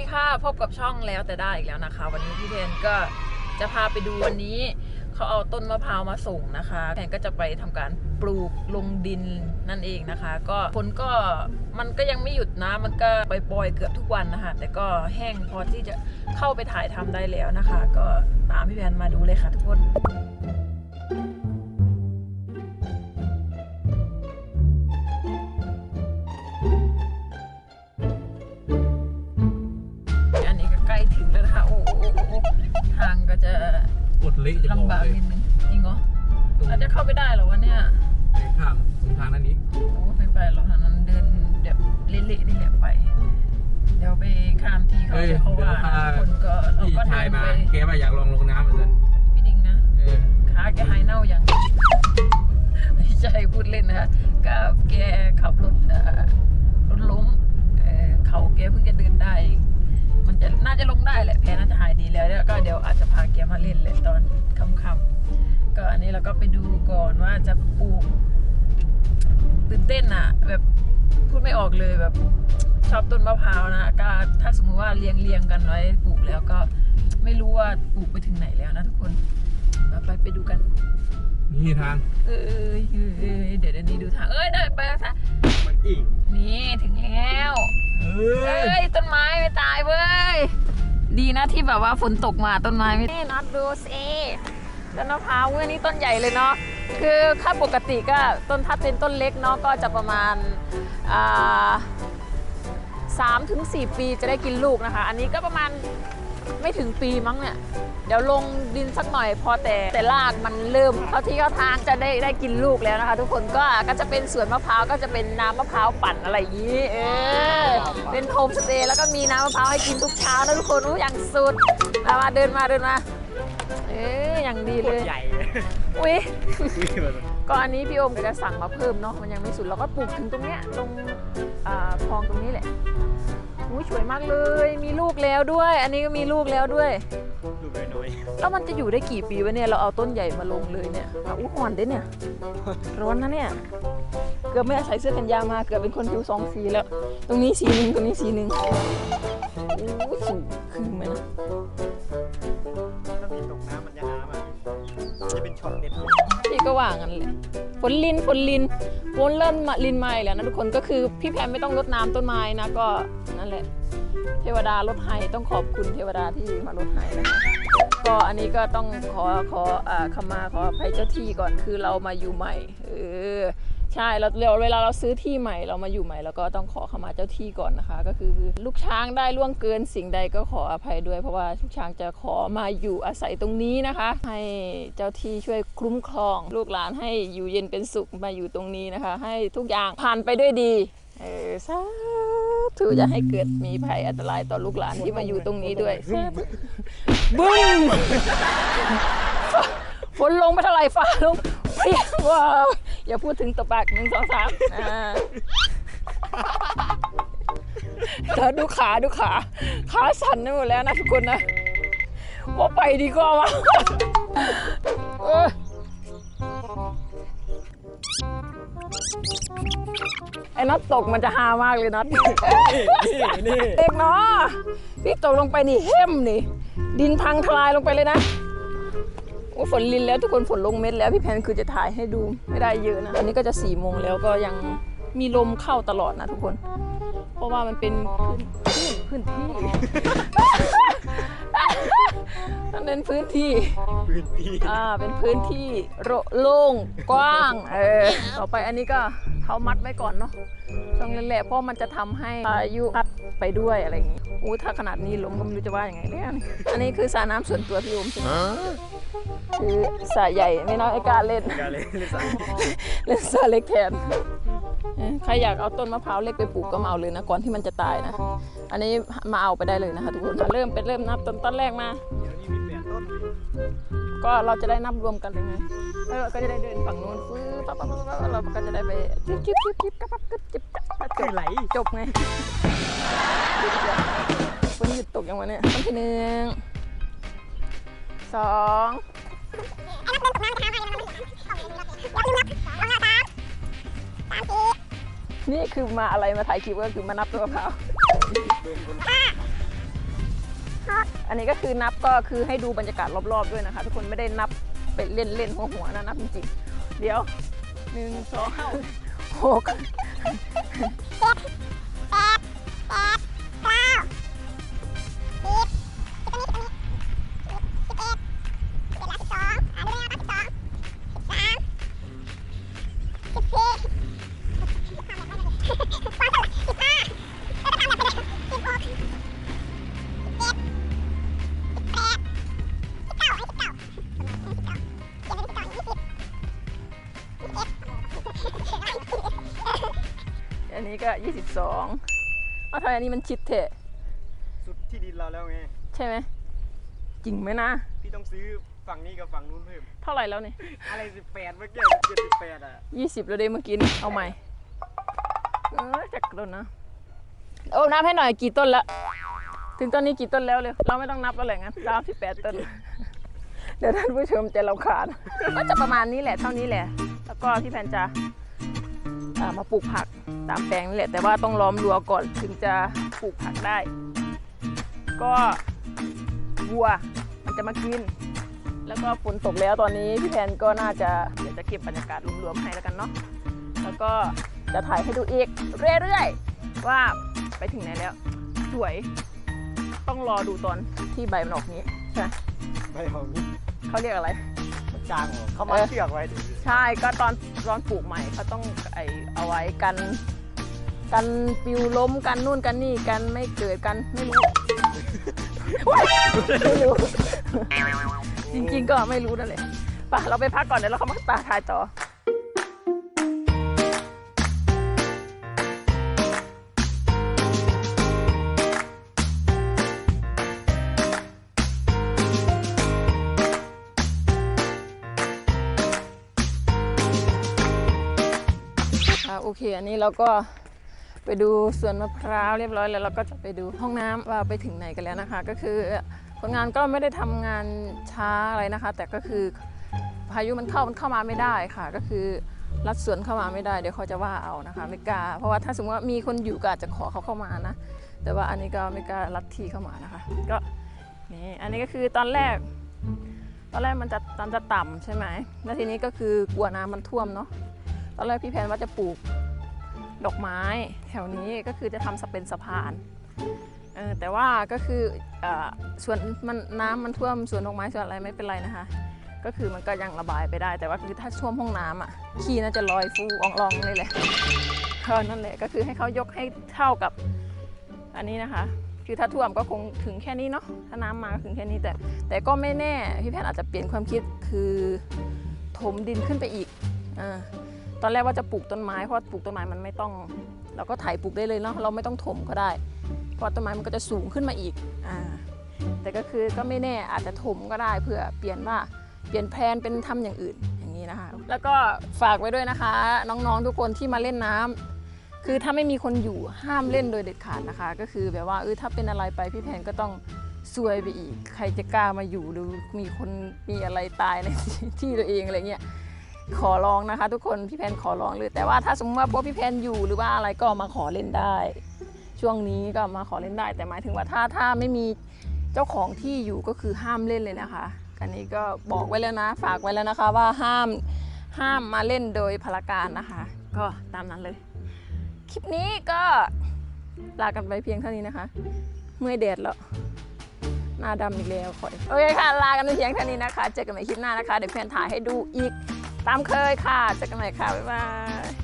ดีค่ะ พบกับช่องแล้วแต่ได้อีกแล้วนะคะ วันนี้พี่เพนก็จะพาไปดูวันนี้เขาเอาต้นมะพร้าวมาส่งนะคะแพนก็จะไปทำการปลูกลงดินนั่นเองนะคะ ก็ฝนก็มันก็ยังไม่หยุดนะมันก็ปล่อยๆเกือบทุกวันนะคะแต่ก็แห้งพอที่จะเข้าไปถ่ายทำได้แล้วนะคะ ก็ตามพี่แพนมาดูเลยค่ะทุกคนอัน เราจะเข้าไปได้เหรอวะเนี่ยไปข้ามตรงทางนั้นนี้โอ้ไม่ไปหรอกทางนั้นเดินแบบเละๆนี่แหละไป เดี๋ยวไปข้ามที่เขาเอ้ยเดี๋ยวเขาว่าเดี๋ยวพาคนก็เราพี่ก็ชายเดินมา ไปแกว่าอยากลองลงน้ำเหมือนกันพี่ดิงนะ เออขาแกหายเน่ายัง ไม่ใช่พูดเล่นนะคะก็แกขับรถเอ่อรถล้มเอ่อเขาแกเพิ่งจะเดินได้เองมันจะน่าจะลงได้แหละแพ้น่าจะหายดีแล้วแล้วก็เดี๋ยวอาจจะพาแกมาเล่นเลยตอนค่ำ ๆก็อันนี้เราก็ไปดูก่อนว่าจะปลูกตื่นเต้นอะแบบพูดไม่ออกเลยแบบชอบต้นมะพร้าวนะก็ถ้าสมมุติว่าเรียงเรียงกันไว้ปลูกแล้วก็ไม่รู้ว่าปลูกไปถึงไหนแล้วนะทุกคนเอาไปไปดูกัน นี่ทาง เอ้ยเอ้ยเอ้ยเดี๋ยวเดี๋ยวนี้ดูทาง เอ้ยเดินไปแล้วค่ะมันอีก นี่ถึงแล้วเอ้ยต้นไม้ไม่ตายเว้ย ดีนะที่แบบว่าฝนตกมาต้นไม้ไม่นี่นัดดูสิ ต้นมะพร้าวเว้ยนี่ต้นใหญ่เลยเนาะคือถ้าปกติก็ต้นถ้าเป็นต้นเล็กเนาะก็จะประมาณสามถึงสี่ปีจะได้กินลูกนะคะ อันนี้ก็ประมาณไม่ถึงปีมั้งเนี่ยเดี๋ยวลงดินสักหน่อยพอแต่แต่รากมันเริ่มเข้าที่เข้าทางจะได้ได้กินลูกแล้วนะคะ ทุกคนก็ก็จะเป็นสวนมะพร้าวก็จะเป็นน้ำมะพร้าวปั่นอะไรอย่างนี้เออเป็นโฮมสเตย์แล้วก็มีน้ำมะพร้าวให้กินทุกเช้านะทุกคนอู้อย่างสุดมาเดินมาเดินมา อออย่างดีเลยใหญ่อุ้ย ก็อันนี้พี่โอมก็จะสั่งมาเพิ่มเนาะมันยังไม่สุดเราก็ปลูกถึงตรงเนี้ยตรงอ่าคลองตรงนี้แหละอุ้ยสวยมากเลย มีลูกแล้วด้วย อันนี้ก็มีลูกแล้วด้วยลูกน้อยแล้วมันจะอยู่ได้กี่ปีวะเนี่ยเราเอาต้นใหญ่มาลงเลยเนี่ยอะอู้ห่อนเด้เนี่ยร้อนนะเนี่ยเกือบไม่ใส่เสื้อกันยาวมาเกือบเป็นคนผิวสองสีแล้ว ตรงนี้สีหนึ่งตรงนี้สีหนึ่งอู้สูงขึ้นไหมนะ ช็อตเด็ดพี่ก็ว่างั้นเลยฝนลินฝนลินฝนเริ่มมาลินมาอีกแล้วนะทุกคนก็คือพี่แพมไม่ต้องรดน้ำต้นไม้นะก็นั่นแหละ เทวดาลดให้ต้องขอบคุณเทวดาที่มาลดให้นะคะก็อันนี้ก็ต้องขอขออ่าขมาขออภัยเจ้าที่ก่อนคือเรามาอยู่ใหม่เออ ใช่เราเราเวลาเราซื้อที่ใหม่เรามาอยู่ใหม่เราก็ต้องขอขมาเจ้าที่ก่อนนะคะ ก็คือลูกช้างได้ล่วงเกินสิ่งใดก็ขออภัยด้วย เพราะว่าลูกช้างจะขอมาอยู่อาศัยตรงนี้นะคะ ให้เจ้าที่ช่วยคุ้มครอง ลูกหลานให้อยู่เย็นเป็นสุขมาอยู่ตรงนี้นะคะ ให้ทุกอย่างผ่านไปด้วยดีเออสาธุอย่าให้เกิดมีภัยอันตรายต่อลูกหลานที่มาอยู่ตรงนี้ด้วยสาธุบึ้งฝนลงไม่เท่าไหร่ฟ้าลงเปรี้ยงว้าว อย่าพูดถึงตบปากหนึ่งสองสามอ่าเธอดูขาดูขา ขาสั่นไปหมดแล้วนะทุกคนนะว่าไปดีกว่าวะเออไอ้น็อตตกมันจะฮามากเลยน็อตนี่นี่ เด็กเนาะพี่ตกลงไปนี่เข้มนี่ ดินพังทลายลงไปเลยนะ โอ้ฝนลินแล้วทุกคนฝนลงเม็ดแล้วพี่แพนคือจะถ่ายให้ดูไม่ได้เยอะนะอันนี้ก็จะสี่โมงแล้วก็ยังมีลมเข้าตลอดนะทุกคน เพราะว่ามันเป็นพื้นพื้นที่มันเป็นพื้นที่พื้นที่อ่าเป็นพื้นที่โรโล่งกว้างเออต่อไปอันนี้ก็ เขามัดไว้ก่อนเนาะตรงนั้นแหละเพราะมันจะทำให้อายุพัดไปด้วยอะไรอย่างงี้อู้ถ้าขนาดนี้ลมก็ไม่รู้จะว่าอย่างไงเนี่ยอันนี้คือสระน้ำส่วนตัวพี่โอมใช่ไหมคือสระใหญ่ไม่น้อยไอ้กล้ารเล่นกาเลยเลยสั่งเล่นสระเล็กแทนเออใครอยากเอาต้นมะพร้าวเล็กไปปลูกก็มาเอาเลยนะก่อนที่มันจะตายนะ อันนี้มาเอาไปได้เลยนะคะทุกคนเริ่มเป็นเริ่มนับต้นต้นแรกมาเดี๋ยวนี้มีแปดต้น ก็เราจะได้นับรวมกันเลยไงแล้วเราก็จะได้เดินฝั่งนู้นฟื้นปั๊บปั๊บปั๊บปั๊บเราก็จะได้ไปจิ๊บจิ๊บจิ๊บจิ๊บกับปั๊บจิ๊บจิ๊บปั๊บจับจคือบไหลจบไงฝนหยุดตกยังวะเนี่ยต้นที่หนึ่งสองนี่คือมาอะไรมาถ่ายคลิปก็คือมานับต้นมะพร้าว อันนี้ก็คือนับก็คือให้ดูบรรยากาศรอบๆด้วยนะคะ ทุกคนไม่ได้นับเป็นเล่นๆหัวหัวๆนะนับจริงๆเดี๋ยวหนึ่งสองหก นนี้ก็ยี่สิบสองเอาทำไมอันนี้มันชิดเถอะสุดที่ดินเราแล้วไง ใช่ไหมจริงไหมนะ พี่ต้องซื้อฝั่งนี้กับฝั่งนู้นเพิ่ม เท่าไหร่แล้วเนี่ยอะไรสิบแปดเมื่อกี้เจ็ดสิบแปดอะยี่สิบแล้วเด้เมื่อกี้นี่เอาใหม่ เออจากต้นนะ โอ้นับให้หน่อยกี่ต้นละถึงต้นนี้กี่ต้นแล้วเลยเราไม่ต้องนับแล้วแหละงั้นสามสิบแปดต้น เดี๋ยวท่านผู้ชมจะเราขาด ก็จะประมาณนี้แหละเท่านี้แหละ แล้วก็พี่แพนจะอ่า มาปลูกผักตามแปลงนี่แหละ แต่ว่าต้องล้อมรั้วก่อนถึงจะปลูกผักได้ ก็วัวมันจะมากิน แล้วก็ฝนตกแล้วตอนนี้พี่แพนก็น่าจะเดี๋ยวจะเก็บบรรยากาศรวมๆให้แล้วกันเนาะแล้วก็จะถ่ายให้ดูอีกเรื่อยๆว่าไปถึงไหนแล้ว สวย ต้องรอดูตอนที่ใบมันออกนี้ใช่ไหมไม่เอานี้เขาเรียกอะไรมัน จางเหรอเขามาเออเชือกไว้ดิใช่ก็ตอนตอนปลูกใหม่เขาต้องไอเอาไว้กัน กันปิวล้มกันนู่นกันนี่กันไม่เกิดกันไม่รู้ไม่รู้จริงๆก็ไม่รู้นั่นแหละไปเราไปพักก่อนเดี๋ยวเราเข้ามาตาถ่ายต่อ เค อันนี้เราก็ไปดูสวนมะพร้าวเรียบร้อยแล้วเราก็จะไปดูห้องน้ำว่าไปถึงไหนกันแล้วนะคะ ก็คือคนงานก็ไม่ได้ทำงานช้าอะไรนะคะ แต่ก็คือพายุมันเข้ามันเข้ามาไม่ได้ค่ะ ก็คือรัดสวนเข้ามาไม่ได้เดี๋ยวเขาจะว่าเอานะคะไม่กล้าเพราะว่าถ้าสมมติว่ามีคนอยู่ก็อาจจะขอเขาเข้ามานะ แต่ว่าอันนี้ก็ไม่กล้ารัดที่เข้ามานะคะ ก็นี่อันนี้ก็คือตอนแรก ตอนแรกมันจะตอนจะต่ำใช่ไหมแล้วทีนี้ก็คือกลัวน้ำมันท่วมเนาะตอนแรกพี่แพนว่าจะปลูก ดอกไม้แถวนี้ก็คือจะทำเป็นสะพานแต่ว่าก็คืออส่วนมันน้ำมันท่วมสวนดอกไม้ส่วนอะไรไม่เป็นไรนะคะ ก็คือมันก็ยังระบายไปได้ แต่ว่าคือถ้าท่วมห้องน้ำอะขี้น่าจะลอยฟูอองลองเลยแหละเออนั่นแหละก็คือให้เขายกให้เท่ากับอันนี้นะคะ คือถ้าท่วมก็คงถึงแค่นี้เนาะถ้าน้ำมาก็ถึงแค่นี้แต่ แต่ก็ไม่แน่พี่แพนอาจจะเปลี่ยนความคิดคือถมดินขึ้นไปอีกอ่า ตอนแรกว่าจะปลูกต้นไม้เพราะปลูกต้นไม้มันไม่ต้อง เราก็ไถปลูกได้เลยเนาะเราไม่ต้องถมก็ได้ เพราะต้นไม้มันก็จะสูงขึ้นมาอีกอ่าแต่ก็คือก็ไม่แน่อาจจะถมก็ได้เพื่อเปลี่ยนว่าเปลี่ยนแพลนเป็นทำอย่างอื่นอย่างนี้นะคะ แล้วก็ฝากไว้ด้วยนะคะ น้องๆทุกคนที่มาเล่นน้ำคือถ้าไม่มีคนอยู่ห้ามเล่นโดยเด็ดขาดนะคะ ก็คือแบบว่าเออถ้าเป็นอะไรไปพี่แพนก็ต้องซวยไปอีก ใครจะกล้ามาอยู่หรือมีคนมีอะไรตายในที่ตัวเองอะไรเงี้ย ขอร้องนะคะ ทุกคนพี่แพนขอร้องเลยแต่ว่าถ้าสมมติว่าพวกพี่แพนอยู่หรือว่าอะไรก็มาขอเล่นได้ ช่วงนี้ก็มาขอเล่นได้ แต่หมายถึงว่าถ้าถ้าไม่มีเจ้าของที่อยู่ก็คือห้ามเล่นเลยนะคะ อันนี้ก็บอกไว้แล้วนะ ฝากไว้แล้วนะคะว่าห้ามห้ามมาเล่นโดยพลการนะคะ ก็ตามนั้นเลย คลิปนี้ก็ลากันไปเพียงเท่านี้นะคะ เมื่อยแดดแล้วหน้าดำอีกแล้วขอยโอเคค่ะ ลากันไปเพียงเท่านี้นะคะ เจอกันใหม่คลิปหน้านะคะ เดี๋ยวแพนถ่ายให้ดูอีก ตามเคยค่ะเจอกันใหม่ค่ะ บ๊ายบาย